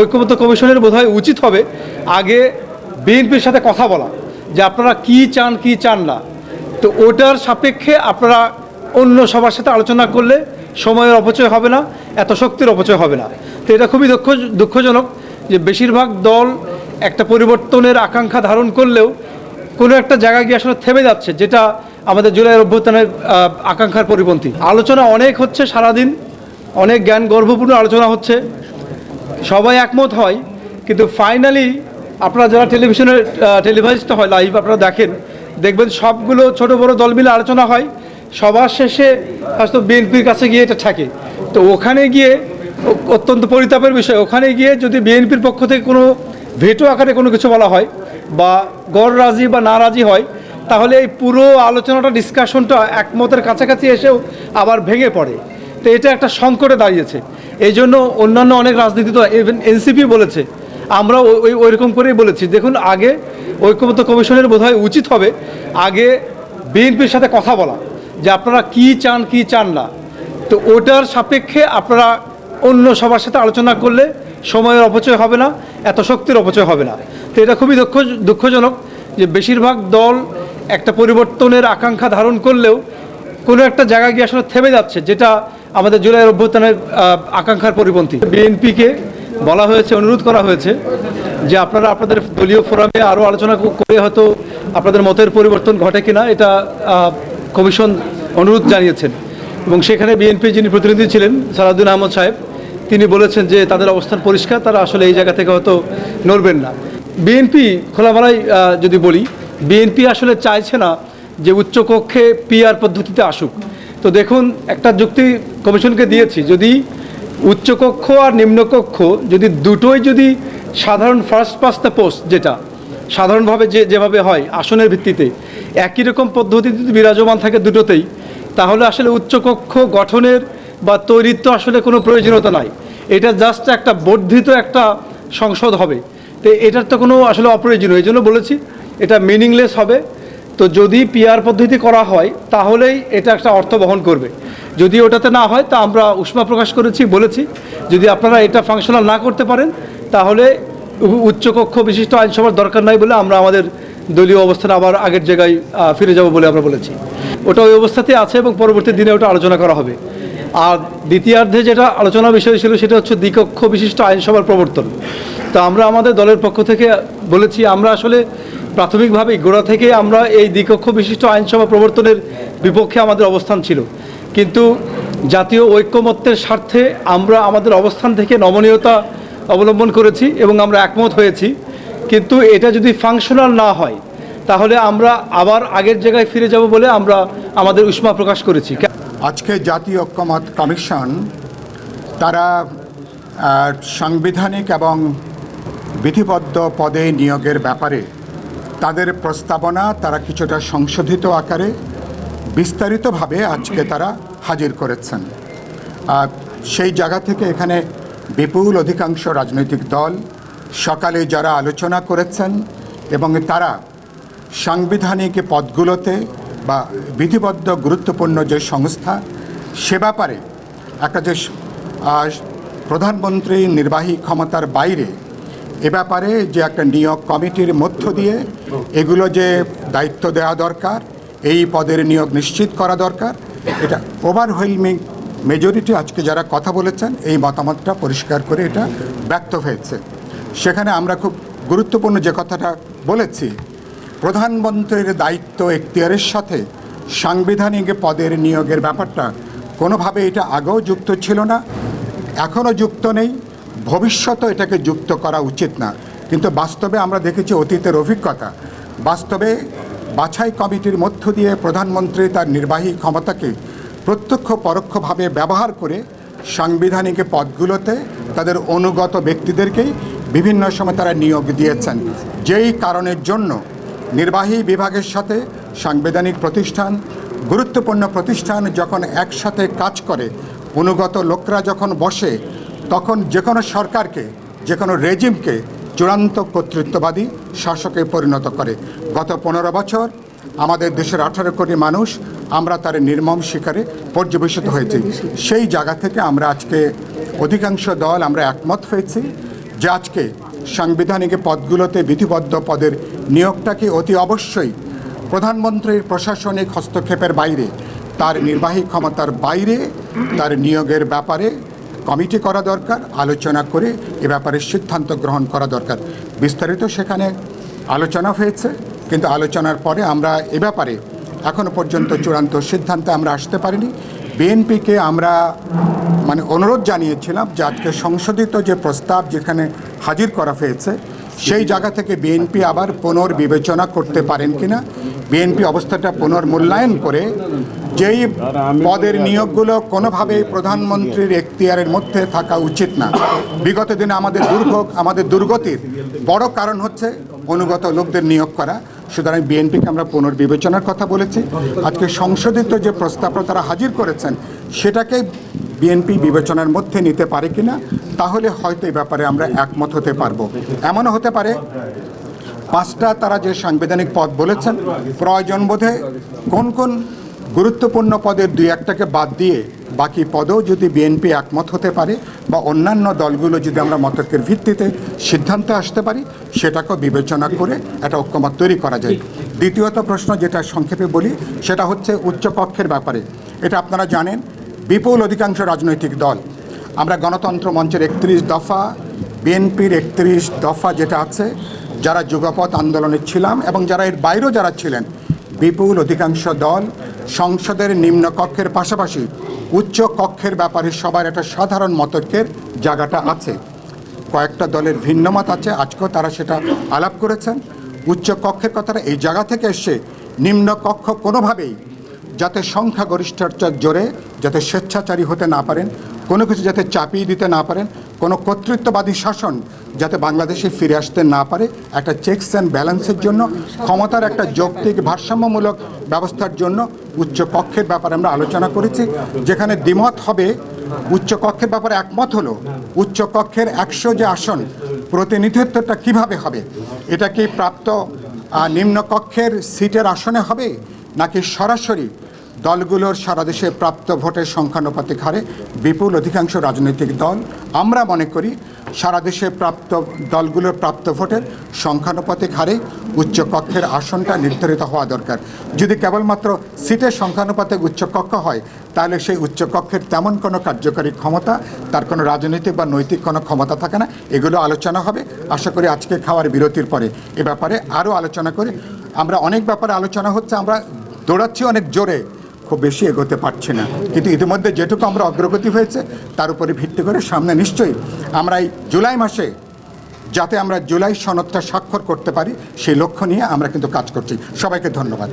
ঐক্যমত্য কমিশনের বোধহয় উচিত হবে আগে বিএনপির সাথে কথা বলা যে আপনারা কি চান কি চান না। তো ওটার সাপেক্ষে আপনারা অন্য সবার সাথে আলোচনা করলে সময়ের অপচয় হবে না, এত শক্তির অপচয় হবে না। তো এটা খুবই দুঃখ, দুঃখজনক যে বেশিরভাগ দল একটা পরিবর্তনের আকাঙ্ক্ষা ধারণ করলেও কোনো একটা জায়গায় গিয়ে আসলে থেমে যাচ্ছে, যেটা আমাদের জুলাইয়ের অভ্যুত্থানের আকাঙ্ক্ষার পরিপন্থী। আলোচনা অনেক হচ্ছে সারাদিন, অনেক জ্ঞান গর্ভপূর্ণ আলোচনা হচ্ছে। সবাই একমত হয়, কিন্তু ফাইনালি আপনারা যারা টেলিভিশনে টেলিভাইজড হয় লাইভ আপনারা দেখেন, দেখবেন সবগুলো ছোট বড় দল মিলে আলোচনা হয়, সবার শেষে হয়তো বিএনপির কাছে গিয়ে এটা থাকে। তো ওখানে গিয়ে অত্যন্ত পরিতাপের বিষয়, ওখানে গিয়ে যদি বিএনপির পক্ষ থেকে কোনো ভেটো আকারে কোনো কিছু বলা হয়, বা গড় রাজি বা না রাজি হয়, তাহলে এই পুরো আলোচনাটা ডিসকাশনটা একমতের কাছাকাছি এসেও আবার ভেঙে পড়ে। তো এটা একটা সংকটে দাঁড়িয়েছে। এই জন্য অন্যান্য অনেক রাজনীতি তো ইভেন এনসিপি বলেছে। আমরা ওই- ওই ওইরকম করেই বলেছি। দেখুন, আগে ঐক্যমত্য কমিশনের বোধহয় উচিত হবে আগে বিএনপির সাথে কথা বলা, যে আপনারা কি চান কি চান না। তো ওটার সাপেক্ষে আপনারা অন্য সবার সাথে আলোচনা করলে সময়ের অপচয় হবে না, এত শক্তির অপচয় হবে না। তো এটা খুবই দুঃখ দুঃখজনক যে বেশিরভাগ দল একটা পরিবর্তনের আকাঙ্ক্ষা ধারণ করলেও কোনো একটা জায়গায় গিয়ে আসলে থেমে যাচ্ছে, যেটা আমাদের জুলাই অভ্যুত্থানের আকাঙ্ক্ষার পরিপন্থী। বিএনপিকে বলা হয়েছে, অনুরোধ করা হয়েছে যে আপনারা আপনাদের দলীয় ফোরামে আরও আলোচনা করে হয়তো আপনাদের মতের পরিবর্তন ঘটে কিনা, এটা কমিশন অনুরোধ জানিয়েছেন। এবং সেখানে বিএনপি যিনি প্রতিনিধি ছিলেন সালাউদ্দিন আহমদ সাহেব, তিনি বলেছেন যে তাদের অবস্থান পরিষ্কার, তারা আসলে এই জায়গা থেকে হয়তো নড়বেন না। বিএনপি খোলামেলায় যদি বলি, বিএনপি আসলে চাইছে না যে উচ্চকক্ষে পিআর পদ্ধতিতে আসুক। তো দেখুন, একটা যুক্তি কমিশনকে দিয়েছি, যদি উচ্চকক্ষ আর নিম্নকক্ষ যদি দুটোই যদি সাধারণ ফার্স্ট পাস দ্য পোস্ট যেটা, সাধারণভাবে যে, যেভাবে হয় আসনের ভিত্তিতে, একই রকম পদ্ধতি যদি বিরাজমান থাকে দুটোতেই, তাহলে আসলে উচ্চকক্ষ গঠনের বা তৈরির তো আসলে কোনো প্রয়োজনীয়তা নাই। এটা জাস্ট একটা বর্ধিত একটা সংসদ হবে। তো এটার তো কোনো আসলে অপ্রয়োজনীয়, এই জন্য বলেছি, এটা মিনিংলেস হবে। তো যদি পিআর পদ্ধতি করা হয়, তাহলেই এটা একটা অর্থ বহন করবে। যদি ওটাতে না হয়, তা আমরা উষ্মা প্রকাশ করেছি, বলেছি। যদি আপনারা এটা ফাংশনাল না করতে পারেন, তাহলে উচ্চকক্ষ বিশিষ্ট আইনসভার দরকার নাই বলে আমরা আমাদের দলীয় অবস্থানে আবার আগের জায়গায় ফিরে যাব বলে আমরা বলেছি। ওটা ওই অবস্থাতেই আছে এবং পরবর্তী দিনে ওটা আলোচনা করা হবে। আর দ্বিতীয়ার্ধে যেটা আলোচনা বিষয় ছিল, সেটা হচ্ছে দ্বিকক্ষ বিশিষ্ট আইনসভার প্রবর্তন। তো আমরা আমাদের দলের পক্ষ থেকে বলেছি, আমরা আসলে প্রাথমিকভাবেই গোড়া থেকে আমরা এই দ্বিকক্ষ বিশিষ্ট আইনসভা প্রবর্তনের বিপক্ষে আমাদের অবস্থান ছিল। কিন্তু জাতীয় ঐক্যমত্যের স্বার্থে আমরা আমাদের অবস্থান থেকে নমনীয়তা অবলম্বন করেছি এবং আমরা একমত হয়েছি। কিন্তু এটা যদি ফাংশনাল না হয়, তাহলে আমরা আবার আগের জায়গায় ফিরে যাব বলে আমরা আমাদের উষ্মা প্রকাশ করেছি। আজকে জাতীয় ঐক্যমত কমিশন তারা সাংবিধানিক এবং বিধিবদ্ধ পদে নিয়োগের ব্যাপারে তাদের প্রস্তাবনা তারা কিছুটা সংশোধিত আকারে বিস্তারিতভাবে আজকে তারা হাজির করেছেন। সেই জায়গা থেকে এখানে বিপুল অধিকাংশ রাজনৈতিক দল সকালে যারা আলোচনা করেছেন এবং তারা সাংবিধানিক পদগুলোতে বা বিধিবদ্ধ গুরুত্বপূর্ণ যে সংস্থা, সে ব্যাপারে একটা যে প্রধানমন্ত্রী নির্বাহী ক্ষমতার বাইরে এ ব্যাপারে যে একটা নিয়োগ কমিটির মধ্য দিয়ে এগুলো যে দায়িত্ব দেওয়া দরকার, এই পদের নিয়োগ নিশ্চিত করা দরকার, এটা ওভারওয়েলমিং মেজরিটি আজকে যারা কথা বলেছেন, এই মতামতটা পরিষ্কার করে এটা ব্যক্ত হয়েছে। সেখানে আমরা খুব গুরুত্বপূর্ণ যে কথাটা বলেছি, প্রধানমন্ত্রীর দায়িত্ব এখতিয়ারের সাথে সাংবিধানিক পদের নিয়োগের ব্যাপারটা কোনোভাবে এটা আগেও যুক্ত ছিল না, এখনও যুক্ত নেই। ভবিষ্যতে এটাকে যুক্ত করা উচিত না। কিন্তু বাস্তবে আমরা দেখেছি অতীতের অভিজ্ঞতা। বাস্তবে বাছাই কমিটির মধ্য দিয়ে প্রধানমন্ত্রী তার নির্বাহী ক্ষমতাকে প্রত্যক্ষ পরোক্ষভাবে ব্যবহার করে সাংবিধানিক পদগুলোতে তাদের অনুগত ব্যক্তিদেরকেই বিভিন্ন সময় তারা নিয়োগ দিয়েছেন। যেই কারণের জন্য নির্বাহী বিভাগের সাথে সাংবিধানিক প্রতিষ্ঠান, গুরুত্বপূর্ণ প্রতিষ্ঠান যখন একসাথে কাজ করে, অনুগত লোকরা যখন বসে তখন যে কোনো সরকারকে, যে কোনো রেজিমকে চূড়ান্ত কর্তৃত্ববাদী শাসকে পরিণত করে। গত পনেরো বছর আমাদের দেশের আঠারো কোটি মানুষ আমরা তার নির্মম শিকারে পর্যবেসিত হয়েছি। সেই জায়গা থেকে আমরা আজকে অধিকাংশ দল আমরা একমত হয়েছি যে আজকে সাংবিধানিক পদগুলোতে বিধিবদ্ধ পদের নিয়োগটাকে অতি অবশ্যই প্রধানমন্ত্রীর প্রশাসনিক হস্তক্ষেপের বাইরে, তার নির্বাহী ক্ষমতার বাইরে, তার নিয়োগের ব্যাপারে কমিটি করা দরকার, আলোচনা করে এ ব্যাপারে সিদ্ধান্ত গ্রহণ করা দরকার। বিস্তারিত সেখানে আলোচনা হয়েছে, কিন্তু আলোচনার পরে আমরা এ ব্যাপারে এখনও পর্যন্ত চূড়ান্ত সিদ্ধান্তে আমরা আসতে পারিনি। বিএনপিকে আমরা মানে অনুরোধ জানিয়েছিলাম যে আজকে সংশোধিত যে প্রস্তাব যেখানে হাজির করা হয়েছে, সেই জায়গা থেকে বিএনপি আবার পুনর্বিবেচনা করতে পারেন কিনা, বিএনপি অবস্থাটা পুনর্মূল্যায়ন করে যেই পদের নিয়োগগুলো কোনোভাবেই প্রধানমন্ত্রীর এখতিয়ারের মধ্যে থাকা উচিত না। বিগত দিনে আমাদের দুর্ভোগ, আমাদের দুর্গতির বড় কারণ হচ্ছে অনুগত লোকদের নিয়োগ করা। সুতরাং বিএনপিকে আমরা পুনর্বিবেচনার কথা বলেছি। আজকে সংশোধিত যে প্রস্তাবটা তারা হাজির করেছেন, সেটাকে বিএনপি বিবেচনার মধ্যে নিতে পারে কিনা, তাহলে হয়তো এই ব্যাপারে আমরা একমত হতে পারব। এমনও হতে পারে, পাঁচটা তারা যে সাংবিধানিক পদ বলেছেন, প্রয়োজন বোধে কোন কোন গুরুত্বপূর্ণ পদের দুই একটাকে বাদ দিয়ে বাকি পদেও যদি বিএনপি একমত হতে পারে বা অন্যান্য দলগুলো যদি আমরা মতকের ভিত্তিতে সিদ্ধান্তে আসতে পারি, সেটাকেও বিবেচনা করে একটা ঐক্যমত তৈরি করা যায়। দ্বিতীয়ত প্রশ্ন যেটা সংক্ষেপে বলি, সেটা হচ্ছে উচ্চকক্ষের ব্যাপারে। এটা আপনারা জানেন, বিপুল অধিকাংশ রাজনৈতিক দল। আমরা গণতন্ত্র মঞ্চের একত্রিশ দফা, বিএনপির একত্রিশ দফা যেটা আছে, যারা যুগপথ আন্দোলনে ছিলাম এবং যারা এর বাইরেও যারা ছিলেন বিপুল অধিকাংশ দল সংসদের নিম্ন কক্ষের পাশাপাশি উচ্চ কক্ষের ব্যাপারে সবার একটা সাধারণ মতকের জায়গাটা আছে। কয়েকটা দলের ভিন্ন মত আছে, আজকেও তারা সেটা আলাপ করেছেন। উচ্চ কক্ষের কথাটা এই জায়গা থেকে এসে নিম্ন কক্ষ কোনোভাবেই যাতে সংখ্যাগরিষ্ঠতার জোরে, যাতে স্বেচ্ছাচারী হতে না পারেন, কোনো কিছু যাতে চাপিয়ে দিতে না পারেন, কোনো কর্তৃত্ববাদী শাসন যাতে বাংলাদেশে ফিরে আসতে না পারে একটা চেকস অ্যান্ড ব্যালেন্সের জন্য, ক্ষমতার একটা যৌক্তিক ভারসাম্যমূলক ব্যবস্থার জন্য উচ্চ কক্ষের ব্যাপারে আমরা আলোচনা করেছি, যেখানে দ্বিমত হবে, উচ্চ কক্ষের ব্যাপারে একমত হলো, উচ্চ কক্ষের একশো যে আসন, প্রতিনিধিত্বটা কীভাবে হবে? এটা কি প্রাপ্ত নিম্নকক্ষের সিটের আসনে হবে, নাকি সরাসরি দলগুলোর সারা দেশে প্রাপ্ত ভোটের সংখ্যানুপাতিক হারে বিপুল অধিকাংশ রাজনৈতিক দল, আমরা মনে করি সারা দেশে প্রাপ্ত দলগুলোর প্রাপ্ত ভোটের সংখ্যানুপাতিক হারে উচ্চকক্ষের আসনটা নির্ধারিত হওয়া দরকার। যদি কেবলমাত্র সিটের সংখ্যানুপাতিক উচ্চকক্ষ হয়, তাহলে সেই উচ্চকক্ষের তেমন কোনো কার্যকারী ক্ষমতা, তার কোনো রাজনৈতিক বা নৈতিক কোনো ক্ষমতা থাকে না। এগুলো আলোচনা হবে। আশা করি আজকে খাওয়ার বিরতির পরে এ ব্যাপারে আরও আলোচনা করে আমরা অনেক ব্যাপারে আলোচনা হচ্ছে, আমরা দৌড়াচ্ছি অনেক জোরে। খুব বেশি এগোতে পারছি না। কিন্তু ইতিমধ্যে যেটুকু আমরা অগ্রগতি হয়েছে, তার উপরে ভিত্তি করে সামনে নিশ্চয়ই আমরা এই জুলাই মাসে যাতে আমরা জুলাই সনদটা স্বাক্ষর করতে পারি, সেই লক্ষ্য নিয়ে আমরা কিন্তু কাজ করছি। সবাইকে ধন্যবাদ।